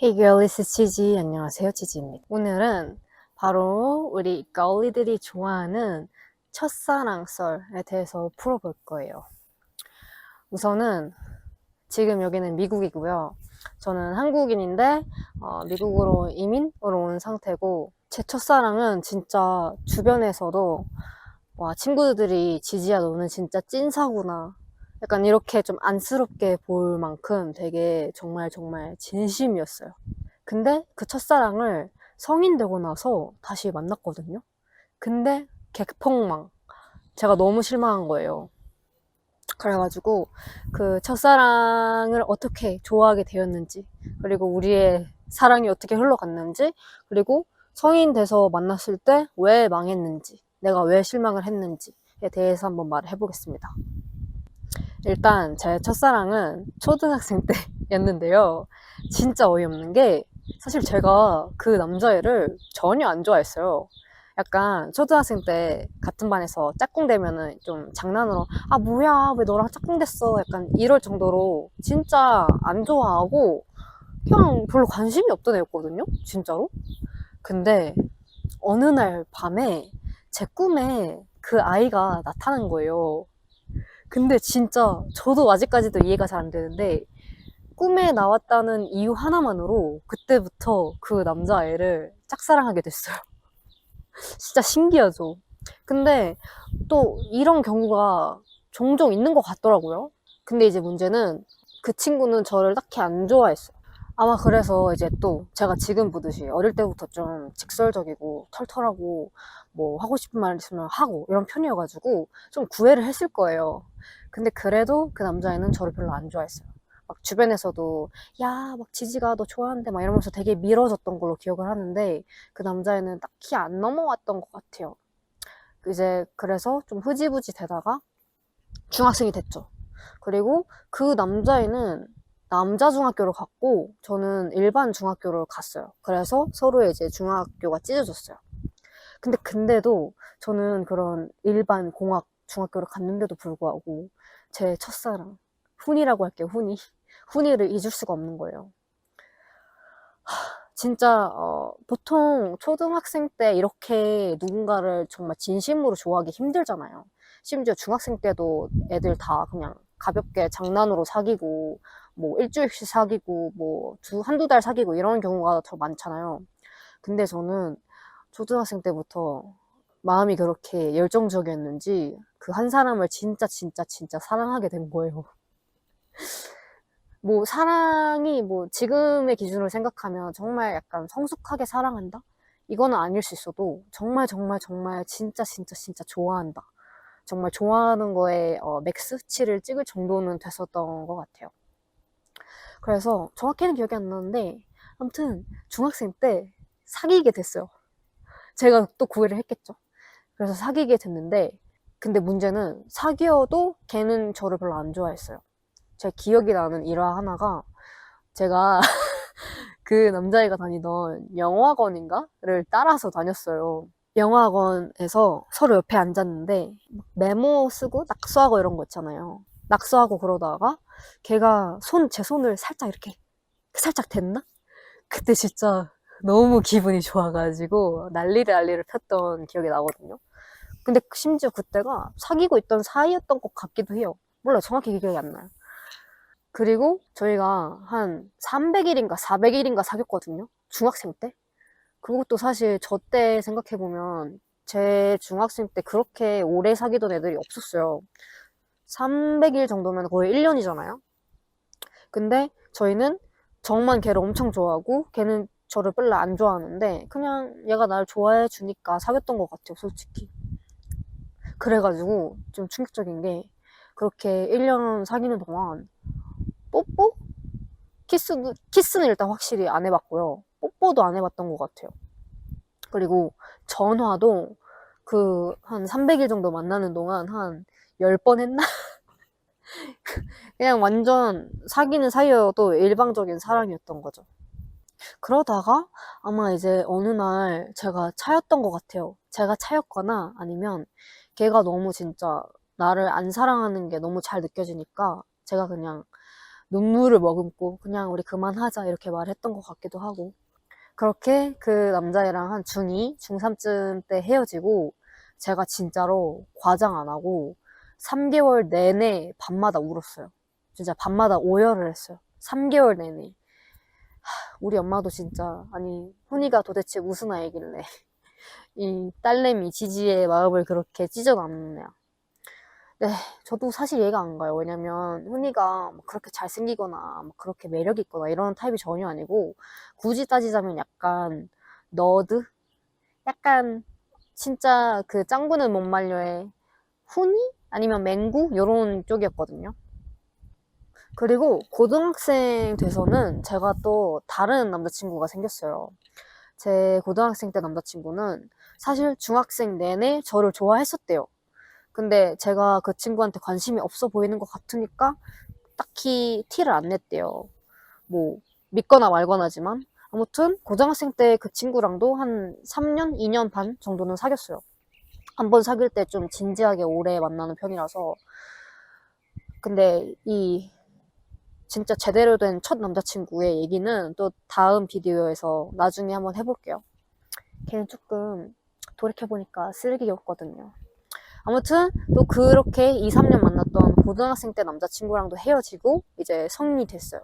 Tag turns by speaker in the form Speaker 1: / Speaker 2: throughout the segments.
Speaker 1: Hey girl, this is 치지. 안녕하세요, 치지입니다. 오늘은 바로 우리 걸리들이 좋아하는 첫사랑 썰에 대해서 풀어볼 거예요. 우선은 지금 여기는 미국이고요. 저는 한국인인데 어, 미국으로 이민으로 온 상태고 제 첫사랑은 진짜 주변에서도 와 친구들이 지지야 너는 진짜 찐사구나 약간 이렇게 좀 안쓰럽게 볼 만큼 되게 정말 정말 진심이었어요. 근데 그 첫사랑을 성인 되고 나서 다시 만났거든요. 근데 객폭망. 제가 너무 실망한 거예요. 그래가지고 그 첫사랑을 어떻게 좋아하게 되었는지, 그리고 우리의 사랑이 어떻게 흘러갔는지, 그리고 성인 돼서 만났을 때 왜 망했는지, 내가 왜 실망을 했는지에 대해서 한번 말을 해보겠습니다. 일단 제 첫사랑은 초등학생 때였는데요. 진짜 어이없는 게 사실 제가 그 남자애를 전혀 안 좋아했어요. 약간 초등학생 때 같은 반에서 짝꿍 되면은 좀 장난으로 아 뭐야 왜 너랑 짝꿍 됐어 약간 이럴 정도로 진짜 안 좋아하고 그냥 별로 관심이 없던 애였거든요 진짜로 근데 어느 날 밤에 제 꿈에 그 아이가 나타난 거예요 근데 진짜 저도 아직까지도 이해가 잘 안 되는데 꿈에 나왔다는 이유 하나만으로 그때부터 그 남자애를 짝사랑하게 됐어요. 진짜 신기하죠. 근데 또 이런 경우가 종종 있는 것 같더라고요. 근데 이제 문제는 그 친구는 저를 딱히 안 좋아했어요. 아마 그래서 이제 또 제가 지금 보듯이 어릴 때부터 좀 직설적이고 털털하고 뭐 하고 싶은 말 있으면 하고 이런 편이어가지고 좀 구애를 했을 거예요. 근데 그래도 그 남자애는 저를 별로 안 좋아했어요. 막 주변에서도 야, 막 지지가 너 좋아하는데 막 이러면서 되게 밀어줬던 걸로 기억을 하는데 그 남자애는 딱히 안 넘어왔던 것 같아요. 이제 그래서 좀 흐지부지 되다가 중학생이 됐죠. 그리고 그 남자애는 남자 중학교를 갔고 저는 일반 중학교를 갔어요. 그래서 서로의 이제 중학교가 찢어졌어요. 근데 근데도 저는 그런 일반 공학 중학교를 갔는데도 불구하고 제 첫사랑 훈이라고 할게요. 훈이 훈이를 잊을 수가 없는 거예요. 하, 진짜 어, 보통 초등학생 때 이렇게 누군가를 정말 진심으로 좋아하기 힘들잖아요. 심지어 중학생 때도 애들 다 그냥 가볍게 장난으로 사귀고 뭐 일주일씩 사귀고 뭐 두, 한두 달 사귀고 이런 경우가 더 많잖아요. 근데 저는 초등학생 때부터 마음이 그렇게 열정적이었는지 그 한 사람을 진짜 진짜 진짜 사랑하게 된 거예요. 뭐 사랑이 뭐 지금의 기준으로 생각하면 정말 약간 성숙하게 사랑한다? 이거는 아닐 수 있어도 정말 정말 정말 진짜 진짜 진짜 좋아한다. 정말 좋아하는 거에 어, 맥스치를 찍을 정도는 됐었던 것 같아요. 그래서 정확히는 기억이 안 나는데 아무튼 중학생 때 사귀게 됐어요. 제가 또 구애를 했겠죠. 그래서 사귀게 됐는데 근데 문제는 사귀어도 걔는 저를 별로 안 좋아했어요. 제 기억이 나는 일화 하나가 제가 그 남자애가 다니던 영어학원인가를 따라서 다녔어요. 영어학원에서 서로 옆에 앉았는데 메모 쓰고 낙서하고 이런 거 있잖아요. 낙서하고 그러다가 걔가 손, 제 손을 살짝 이렇게 살짝 댔나? 그때 진짜 너무 기분이 좋아가지고 난리를 난리를 폈던 기억이 나거든요. 근데 심지어 그때가 사귀고 있던 사이였던 것 같기도 해요. 몰라 정확히 기억이 안 나요. 그리고 저희가 한 300일인가 400일인가 사귀었거든요. 중학생 때. 그것도 사실 저 때 생각해보면 제 중학생 때 그렇게 오래 사귀던 애들이 없었어요. 300일 정도면 거의 1년이잖아요. 근데 저희는 정만 걔를 엄청 좋아하고 걔는 저를 별로 안 좋아하는데 그냥 얘가 날 좋아해 주니까 사귀었던 것 같아요, 솔직히. 그래가지고 좀 충격적인 게 그렇게 1년 사귀는 동안 뽀뽀? 키스도, 키스는 일단 확실히 안 해봤고요. 뽀뽀도 안 해봤던 것 같아요. 그리고 전화도 그 한 300일 정도 만나는 동안 한 10번 했나? 그냥 완전 사귀는 사이여도 일방적인 사랑이었던 거죠. 그러다가 아마 이제 어느 날 제가 차였던 것 같아요. 제가 차였거나 아니면 걔가 너무 진짜 나를 안 사랑하는 게 너무 잘 느껴지니까 제가 그냥 눈물을 머금고 그냥 우리 그만하자 이렇게 말했던 것 같기도 하고 그렇게 그 남자애랑 한 중2, 중3쯤 때 헤어지고 제가 진짜로 과장 안 하고 3개월 내내 밤마다 울었어요. 진짜 밤마다 오열을 했어요. 3개월 내내. 하, 우리 엄마도 진짜 아니 훈이가 도대체 무슨 아이길래 이 딸내미 지지의 마음을 그렇게 찢어놨느냐. 네, 저도 사실 이해가 안 가요. 왜냐면 훈이가 막 그렇게 잘생기거나 막 그렇게 매력 있거나 이런 타입이 전혀 아니고 굳이 따지자면 약간 너드? 약간 진짜 그 짱구는 못 말려의 훈이? 아니면 맹구? 요런 쪽이었거든요. 그리고 고등학생 돼서는 제가 또 다른 남자친구가 생겼어요. 제 고등학생 때 남자친구는 사실 중학생 내내 저를 좋아했었대요. 근데 제가 그 친구한테 관심이 없어 보이는 것 같으니까 딱히 티를 안 냈대요. 뭐, 믿거나 말거나지만. 아무튼, 고등학생 때 그 친구랑도 한 3년, 2년 반 정도는 사귀었어요. 한 번 사귈 때 좀 진지하게 오래 만나는 편이라서. 근데 이 진짜 제대로 된 첫 남자친구의 얘기는 또 다음 비디오에서 나중에 한번 해볼게요. 걔는 조금 돌이켜보니까 쓰레기였거든요. 아무튼 또 그렇게 2, 3년 만났던 고등학생 때 남자친구랑도 헤어지고 이제 성인이 됐어요.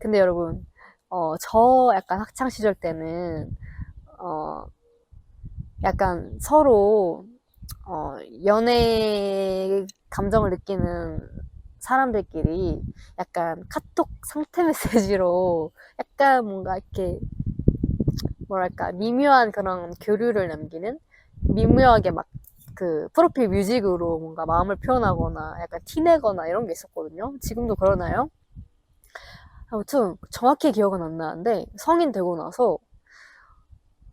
Speaker 1: 근데 여러분, 어, 저 약간 학창 시절 때는 어, 약간 서로 어, 연애 감정을 느끼는 사람들끼리 약간 카톡 상태 메시지로 약간 뭔가 이렇게 뭐랄까 미묘한 그런 교류를 남기는 미묘하게 막 그 프로필 뮤직으로 뭔가 마음을 표현하거나 약간 티내거나 이런 게 있었거든요. 지금도 그러나요? 아무튼 정확히 기억은 안 나는데 성인 되고 나서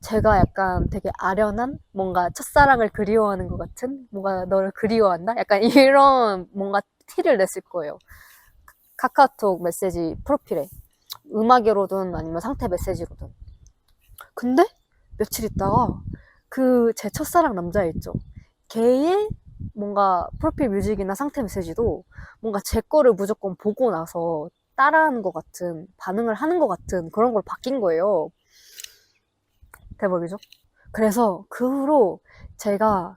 Speaker 1: 제가 약간 되게 아련한 뭔가 첫사랑을 그리워하는 것 같은 뭔가 너를 그리워한다? 약간 이런 뭔가 티를 냈을 거예요. 카카오톡 메시지 프로필에 음악으로든 아니면 상태 메시지로든. 근데 며칠 있다가 그 제 첫사랑 남자 있죠. 걔의 뭔가 프로필 뮤직이나 상태 메시지도 뭔가 제 거를 무조건 보고 나서 따라하는 것 같은 반응을 하는 것 같은 그런 걸 바뀐 거예요. 대박이죠? 그래서 그 후로 제가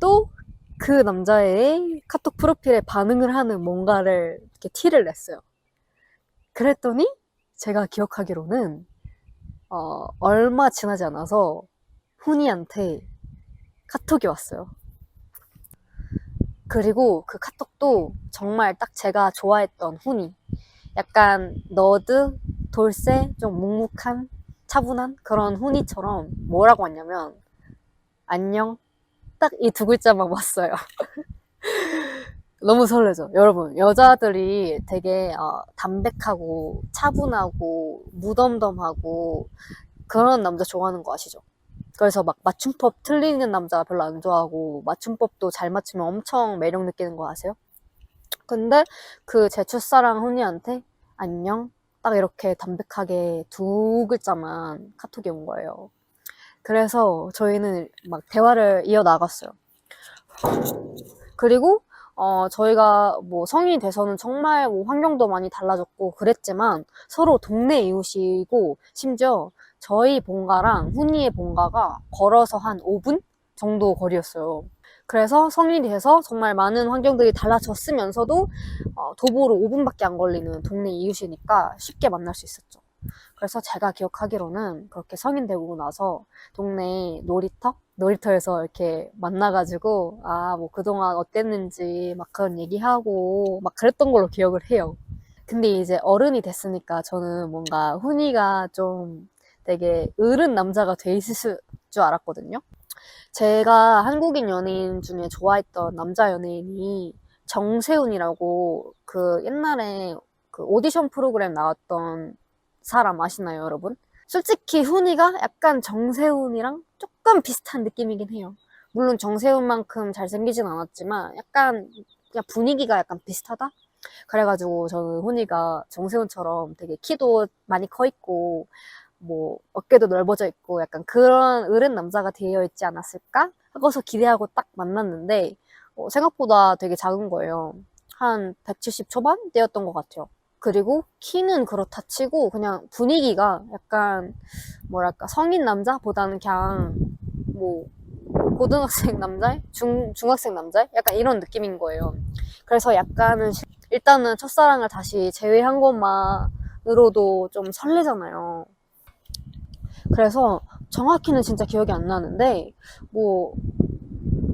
Speaker 1: 또 그 남자의 카톡 프로필에 반응을 하는 뭔가를 이렇게 티를 냈어요. 그랬더니 제가 기억하기로는 어, 얼마 지나지 않아서 훈이한테 카톡이 왔어요. 그리고 그 카톡도 정말 딱 제가 좋아했던 훈이. 약간 너드, 돌쇠, 좀 묵묵한, 차분한 그런 훈이처럼 뭐라고 했냐면 안녕. 딱 이 두 글자만 왔어요. 너무 설레죠. 여러분, 여자들이 되게 어, 담백하고 차분하고 무덤덤하고 그런 남자 좋아하는 거 아시죠? 그래서 막 맞춤법 틀리는 남자 별로 안 좋아하고 맞춤법도 잘 맞추면 엄청 매력 느끼는 거 아세요? 근데 그 제 첫사랑 훈이한테 안녕 딱 이렇게 담백하게 두 글자만 카톡이 온 거예요. 그래서 저희는 막 대화를 이어나갔어요. 그리고 어, 저희가 뭐 성인이 돼서는 정말 뭐 환경도 많이 달라졌고 그랬지만 서로 동네 이웃이고 심지어 저희 본가랑 훈이의 본가가 걸어서 한 5분 정도 거리였어요. 그래서 성인이 돼서 정말 많은 환경들이 달라졌으면서도 어, 도보로 5분밖에 안 걸리는 동네 이웃이니까 쉽게 만날 수 있었죠. 그래서 제가 기억하기로는 그렇게 성인 되고 나서 동네 놀이터? 놀이터에서 이렇게 만나가지고 아 뭐 그동안 어땠는지 막 그런 얘기하고 막 그랬던 걸로 기억을 해요. 근데 이제 어른이 됐으니까 저는 뭔가 훈이가 좀 되게 어른 남자가 돼 있을 줄 알았거든요. 제가 한국인 연예인 중에 좋아했던 남자 연예인이 정세훈이라고 그 옛날에 그 오디션 프로그램 나왔던 사람 아시나요, 여러분? 솔직히 훈이가 약간 정세훈이랑 조금 비슷한 느낌이긴 해요. 물론 정세훈만큼 잘생기진 않았지만 약간 분위기가 약간 비슷하다? 그래가지고 저는 훈이가 정세훈처럼 되게 키도 많이 커 있고 뭐 어깨도 넓어져 있고 약간 그런 어른 남자가 되어 있지 않았을까 하고서 기대하고 딱 만났는데 어, 생각보다 되게 작은 거예요. 한 170 초반대였던 것 같아요. 그리고 키는 그렇다 치고 그냥 분위기가 약간 뭐랄까 성인 남자보다는 그냥 뭐 고등학생 남자, 중 중학생 남자, 약간 이런 느낌인 거예요. 그래서 약간은 시- 일단은 첫사랑을 다시 재회한 것만으로도 좀 설레잖아요. 그래서 정확히는 진짜 기억이 안 나는데 뭐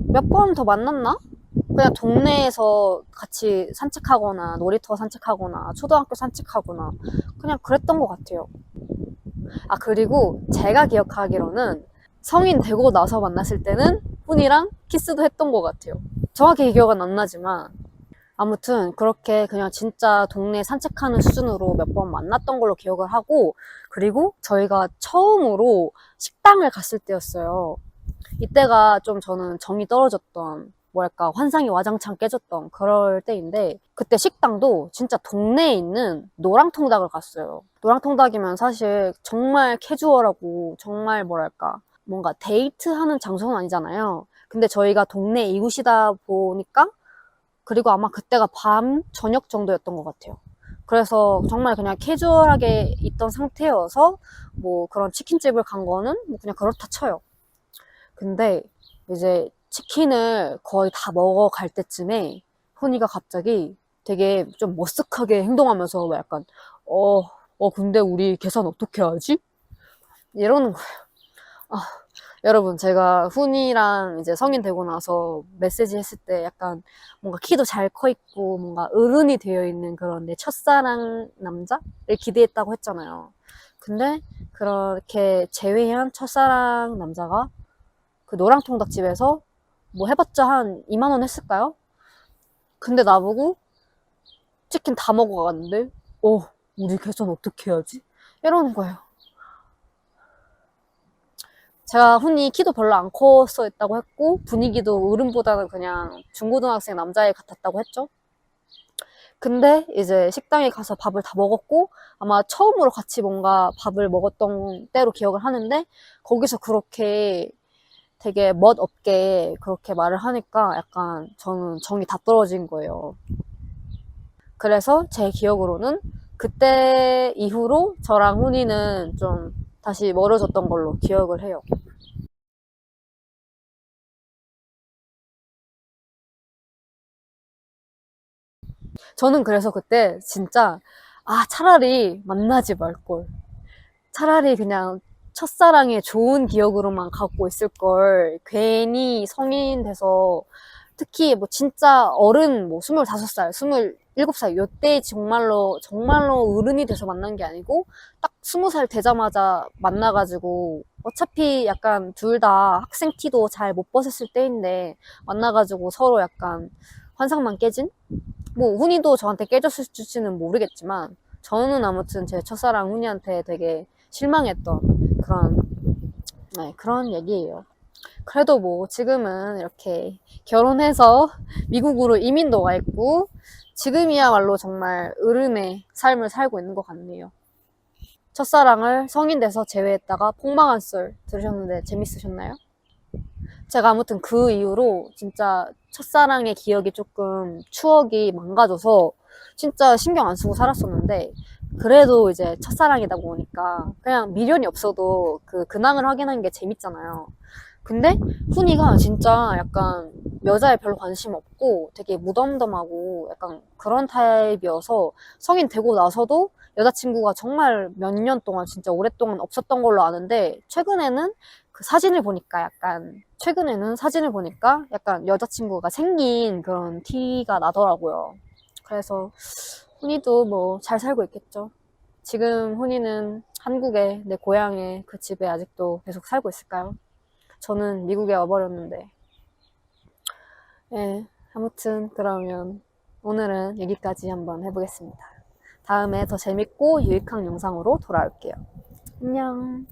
Speaker 1: 몇 번 더 만났나? 그냥 동네에서 같이 산책하거나 놀이터 산책하거나 초등학교 산책하거나 그냥 그랬던 것 같아요. 아 그리고 제가 기억하기로는 성인 되고 나서 만났을 때는 훈이랑 키스도 했던 것 같아요. 정확히 기억은 안 나지만 아무튼 그렇게 그냥 진짜 동네 산책하는 수준으로 몇 번 만났던 걸로 기억을 하고 그리고 저희가 처음으로 식당을 갔을 때였어요. 이때가 좀 저는 정이 떨어졌던 뭐랄까 환상이 와장창 깨졌던 그럴 때인데 그때 식당도 진짜 동네에 있는 노랑통닭을 갔어요. 노랑통닭이면 사실 정말 캐주얼하고 정말 뭐랄까 뭔가 데이트하는 장소는 아니잖아요. 근데 저희가 동네 이웃이다 보니까 그리고 아마 그때가 밤 저녁 정도였던 것 같아요. 그래서 정말 그냥 캐주얼하게 있던 상태여서 뭐 그런 치킨집을 간 거는 뭐 그냥 그렇다 쳐요. 근데 이제 치킨을 거의 다 먹어갈 때쯤에 훈이가 갑자기 되게 좀 머쓱하게 행동하면서 막 약간 어, 어 근데 우리 계산 어떻게 하지? 이러는 거예요. 아, 여러분 제가 훈이랑 이제 성인 되고 나서 메시지 했을 때 약간 뭔가 키도 잘 커 있고 뭔가 어른이 되어 있는 그런 내 첫사랑 남자를 기대했다고 했잖아요. 근데 그렇게 제외한 첫사랑 남자가 그 노랑통닭집에서 뭐 해봤자 한 2만 원 했을까요? 근데 나보고 치킨 다 먹어갔는데 어 우리 계산 어떻게 해야지? 이러는 거예요. 제가 흔히 키도 별로 안 컸어 했다고 했고 분위기도 어른보다는 그냥 중고등학생 남자애 같았다고 했죠. 근데 이제 식당에 가서 밥을 다 먹었고 아마 처음으로 같이 뭔가 밥을 먹었던 때로 기억을 하는데 거기서 그렇게 되게 멋없게 그렇게 말을 하니까 약간 저는 정이 다 떨어진 거예요. 그래서 제 기억으로는 그때 이후로 저랑 훈이는 좀 다시 멀어졌던 걸로 기억을 해요. 저는 그래서 그때 진짜 아 차라리 만나지 말걸. 차라리 그냥 첫사랑의 좋은 기억으로만 갖고 있을 걸 괜히 성인 돼서 특히 뭐 진짜 어른 뭐 25살, 27살 요때 정말로 정말로 어른이 돼서 만난 게 아니고 딱 20살 되자마자 만나가지고 어차피 약간 둘 다 학생 티도 잘 못 벗었을 때인데 만나가지고 서로 약간 환상만 깨진? 뭐 훈이도 저한테 깨졌을지는 모르겠지만 저는 아무튼 제 첫사랑 훈이한테 되게 실망했던 그런 네, 그런 얘기예요. 그래도 뭐 지금은 이렇게 결혼해서 미국으로 이민도 와 있고 지금이야말로 정말 어른의 삶을 살고 있는 것 같네요. 첫사랑을 성인 돼서 제외했다가 폭망한 썰 들으셨는데 재밌으셨나요? 제가 아무튼 그 이후로 진짜 첫사랑의 기억이 조금 추억이 망가져서 진짜 신경 안 쓰고 살았었는데 그래도 이제 첫사랑이다 보니까 그냥 미련이 없어도 그 근황을 확인하는 게 재밌잖아요. 근데 훈이가 진짜 약간 여자에 별로 관심 없고 되게 무덤덤하고 약간 그런 타입이어서 성인 되고 나서도 여자친구가 정말 몇 년 동안 진짜 오랫동안 없었던 걸로 아는데 최근에는 그 사진을 보니까 약간 최근에는 사진을 보니까 약간 여자친구가 생긴 그런 티가 나더라고요. 그래서 훈이도 뭐 잘 살고 있겠죠. 지금 훈이는 한국에 내 고향에 그 집에 아직도 계속 살고 있을까요? 저는 미국에 와버렸는데. 예, 아무튼 그러면 오늘은 여기까지 한번 해보겠습니다. 다음에 더 재밌고 유익한 영상으로 돌아올게요. 안녕.